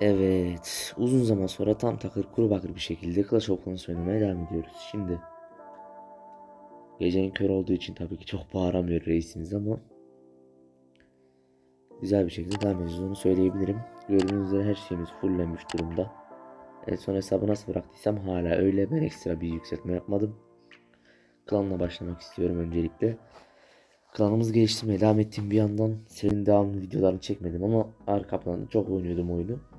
Evet, uzun zaman sonra tam takır kuru bakır bir şekilde Clash of Clans oynamaya devam ediyoruz. Şimdi gecenin kör olduğu için tabii ki çok bağıramıyor reisimiz ama güzel bir şekilde devam edeceğiz onu söyleyebilirim. Gördüğünüz üzere her şeyimiz fullenmiş durumda. En son hesabı nasıl bıraktıysam hala öyle ben ekstra bir yükseltme yapmadım. Klanla başlamak istiyorum öncelikle. Klanımız geliştirmeye devam ettiğim bir yandan senin devamlı videolarını çekmedim ama arka planda çok oynuyordum oyunu.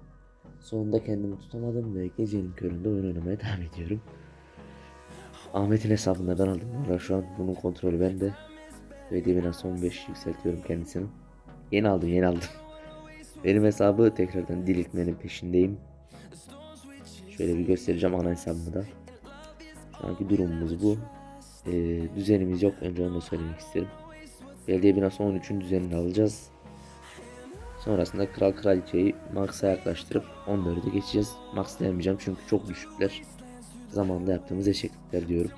Sonunda kendimi tutamadım ve gecenin köründe oyun oynamaya devam ediyorum. Ahmet'in hesabında ben aldım. Valla şu an bunun kontrolü bende. Ve dibine son 5 yükseltiyorum kendisini. Yeni aldım yeni aldım. Benim hesabı tekrardan diriltmenin peşindeyim. Şöyle bir göstereceğim ana hesabımı da. Şu anki durumumuz bu. Ee, düzenimiz yok. Önce onu da söylemek isterim. Belediye binası 13'ün düzenini alacağız. Sonrasında kral kraliçeyi Max'a yaklaştırıp 14'e geçeceğiz. Max demeyeceğim çünkü çok düşükler. Zamanında yaptığımız eşeklikler diyorum.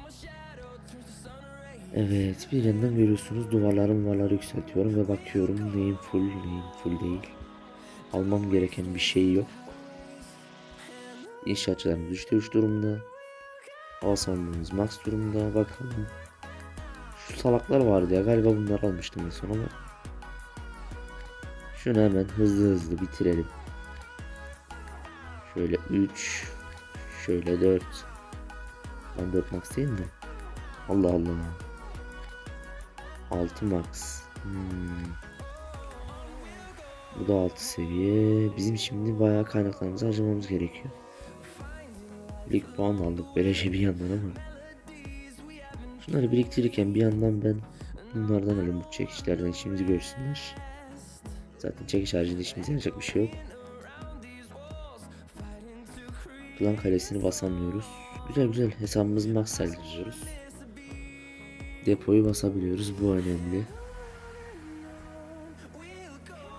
Evet bir yandan görüyorsunuz duvarları duvarları yükseltiyorum ve bakıyorum neyim full neyim full değil. Almam gereken bir şey yok. İnşaatçılarımız 3'te 3 durumda. Hava savunmamız max durumda. Bakalım. Şu salaklar vardı ya galiba bunları almıştım en son ama. Şunu hemen hızlı hızlı bitirelim. Şöyle 3 Şöyle 4 Ben 4 max değil mi? Allah Allah. 6 max. Hmm. Bu da 6 seviye. Bizim şimdi bayağı kaynaklarımızı harcamamız gerekiyor. Lig puan aldık beleşe bir yandan ama. Şunları biriktirirken bir yandan ben Bunlardan alayım bu çekişlerden işimizi görsünler Zaten çekiş haricinde işimize yarayacak bir şey yok. Klan kalesini basamıyoruz. Güzel güzel hesabımızı max saydırıyoruz. Depoyu basabiliyoruz. Bu önemli.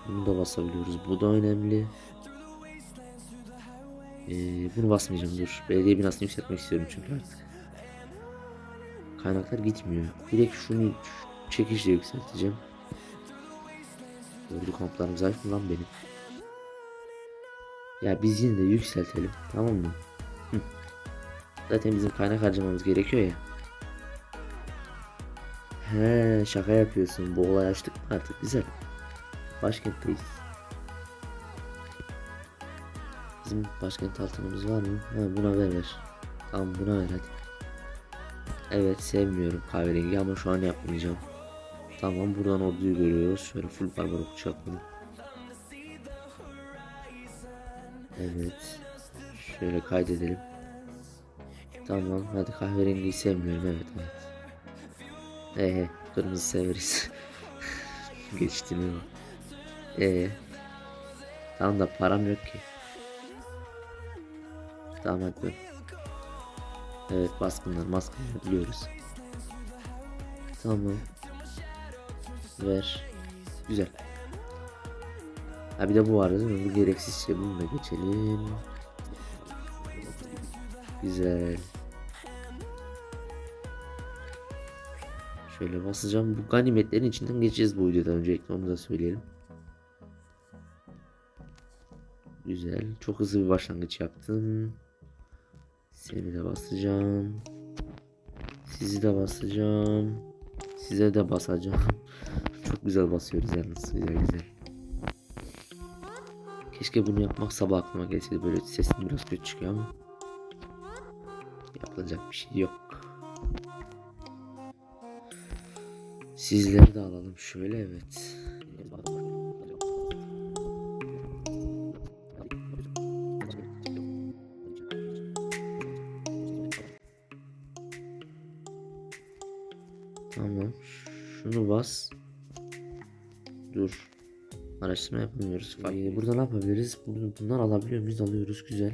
Bunu da basabiliyoruz. Bu da önemli. Ee, bunu basmayacağım dur. Belediye binasını yükseltmek istiyorum çünkü artık. Kaynaklar gitmiyor. Direkt şunu çekişle yükselteceğim. Ordu kamplarım zayıf mı lan benim? Ya biz yine de yükseltelim tamam mı? Zaten bizim kaynak harcamamız gerekiyor ya. He şaka yapıyorsun. Bu olay açtık mı artık güzel. Başkentteyiz. Bizim başkent altınımız var mı? Ha, buna ver ver. Tamam buna ver hadi. Evet sevmiyorum kahverengi ama şu an yapmayacağım. Tamam buradan orduyu görüyoruz. Şöyle full barbar okçu yapalım. Evet. Şöyle kaydedelim. Tamam hadi kahverengiyi sevmiyorum evet evet. Eee kırmızı severiz. Geçtim ya. Eee. Tamam da param yok ki. Tamam hadi. Evet baskınlar maskınlar biliyoruz. Tamam. Ver. Güzel. Ha bir de bu vardı değil mi? Bu gereksiz şey. Bunu da geçelim. Güzel. Şöyle basacağım. Bu ganimetlerin içinden geçeceğiz bu videodan öncelikle onu da söyleyelim. Güzel. Çok hızlı bir başlangıç yaptım. Seni de basacağım. Sizi de basacağım. Size de basacağım. Çok güzel basıyoruz yalnız. Güzel güzel. Keşke bunu yapmak sabah aklıma gelseydi. Böyle sesim biraz kötü çıkıyor ama. Yapılacak bir şey yok. Sizleri de alalım şöyle evet. Tamam. Şunu bas. Araştırma yapamıyoruz. Ee, burada ne yapabiliriz? Bunu, bunlar alabiliyor muyuz? Alıyoruz. Güzel.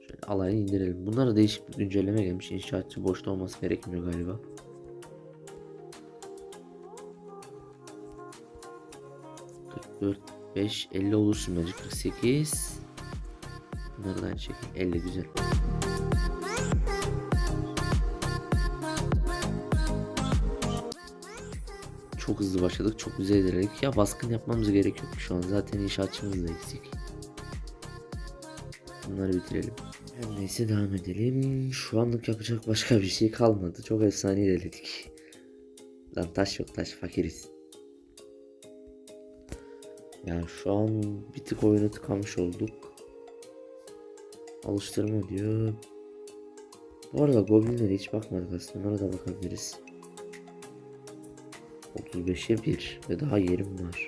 Şöyle alayı indirelim. Bunlara değişik bir güncelleme gelmiş. İnşaatçı boşta olması gerekmiyor galiba. Dört, 5, 50 olursun bence. 48. Bunları da aynı şekilde. 50 güzel. Çok hızlı başladık. Çok güzel ilerledik. Ya baskın yapmamız gerekiyor şu an. Zaten inşaatçımız da eksik. Bunları bitirelim. Her neyse devam edelim. Şu anlık yapacak başka bir şey kalmadı. Çok efsane ilerledik. Lan taş yok taş fakiriz. Yani şu an bir tık oyunu tıkamış olduk. Alıştırma diyor. Bu arada Goblinlere hiç bakmadık aslında. Ona da bakabiliriz. 35'e 1 ve daha yerim var.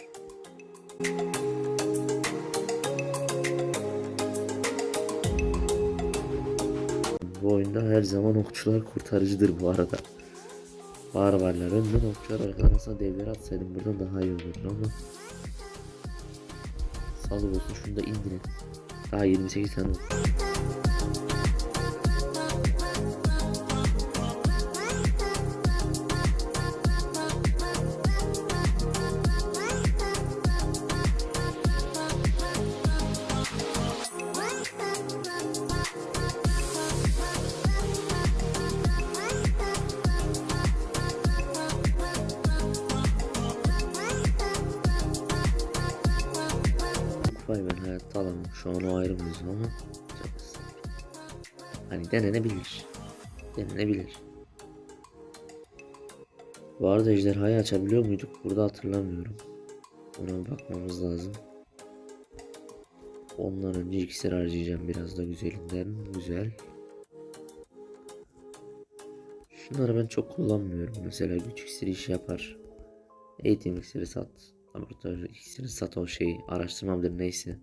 Bu oyunda her zaman okçular kurtarıcıdır bu arada. Barbarlar önden okçular arkadan aslında devleri atsaydım buradan daha iyi olurdu ama Sağlık olsun şunu da indirin. Daha 28 tane oldu. Şu an o ayrı mevzu ama. Hani denenebilir. Denenebilir. Bu arada ejderhayı açabiliyor muyduk? Burada hatırlamıyorum. Ona bakmamız lazım. Ondan önce iksir harcayacağım biraz da güzelinden. Güzel. Şunları ben çok kullanmıyorum. Mesela güç iksiri iş yapar. Eğitim iksiri sat. Laboratuvar iksiri sat o şeyi. Araştırmamdır neyse.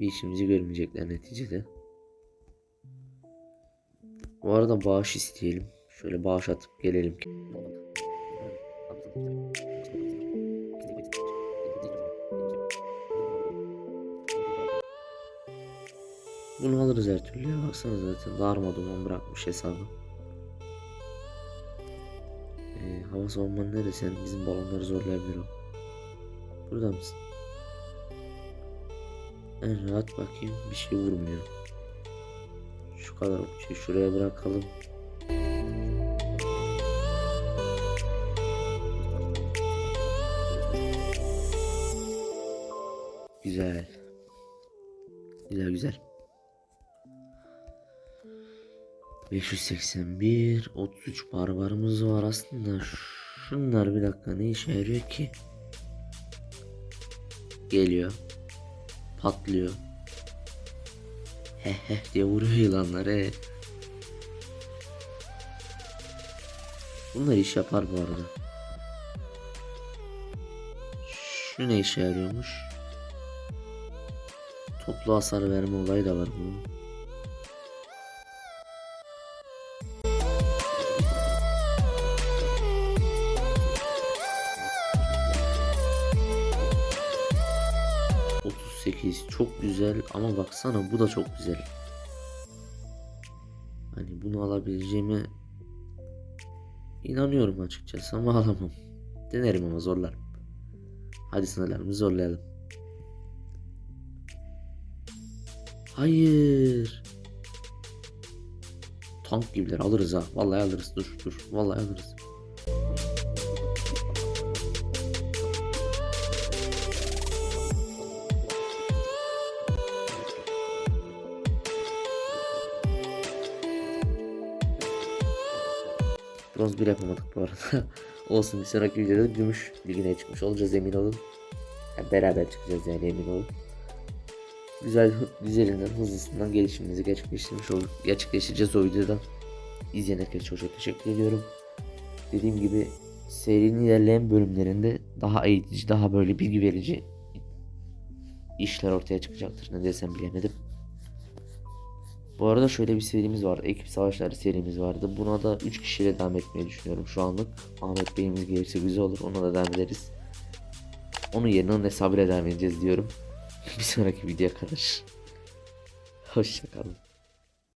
Bir işimizi görmeyecekler neticede. Bu arada bağış isteyelim. Şöyle bağış atıp gelelim. Bunu alırız her türlü ya. Baksana zaten darma duman bırakmış hesabı. Ee, hava savunman neresi? Sen bizim balonları zorlayabilir o. Burada mısın? En rahat bakayım bir şey vurmuyor. Şu kadar okçuyu şuraya bırakalım. Güzel. Güzel güzel. 581 33 barbarımız var aslında şunlar bir dakika ne işe yarıyor ki geliyor patlıyor. He he diye vuruyor yılanlar he. bunlar iş yapar bu arada. Şu ne işe yarıyormuş? Toplu hasar verme olayı da var bunun çok güzel ama baksana bu da çok güzel. Hani bunu alabileceğime inanıyorum açıkçası ama alamam. Denerim ama zorlarım. Hadi sınırlarımızı zorlayalım. Hayır. Tank gibiler alırız ha. Vallahi alırız. Dur dur. Vallahi alırız. Bronz bir yapamadık bu arada. Olsun bir sonraki videoda gümüş ligine çıkmış olacağız emin olun. Yani beraber çıkacağız yani emin olun. Güzel, güzelinden, hızlısından gelişimimizi gerçekleştirmiş olduk. Gerçekleştireceğiz o videoda. İzleyen herkese çok çok teşekkür ediyorum. Dediğim gibi serinin ilerleyen bölümlerinde daha eğitici, daha böyle bilgi verici işler ortaya çıkacaktır. Ne desem bilemedim. Bu arada şöyle bir serimiz vardı. Ekip savaşları serimiz vardı. Buna da 3 kişiyle devam etmeyi düşünüyorum şu anlık. Ahmet Bey'imiz gelirse güzel olur. Ona da devam ederiz. Onun yerine onun hesabıyla devam edeceğiz diyorum. bir sonraki videoya kadar. Hoşçakalın.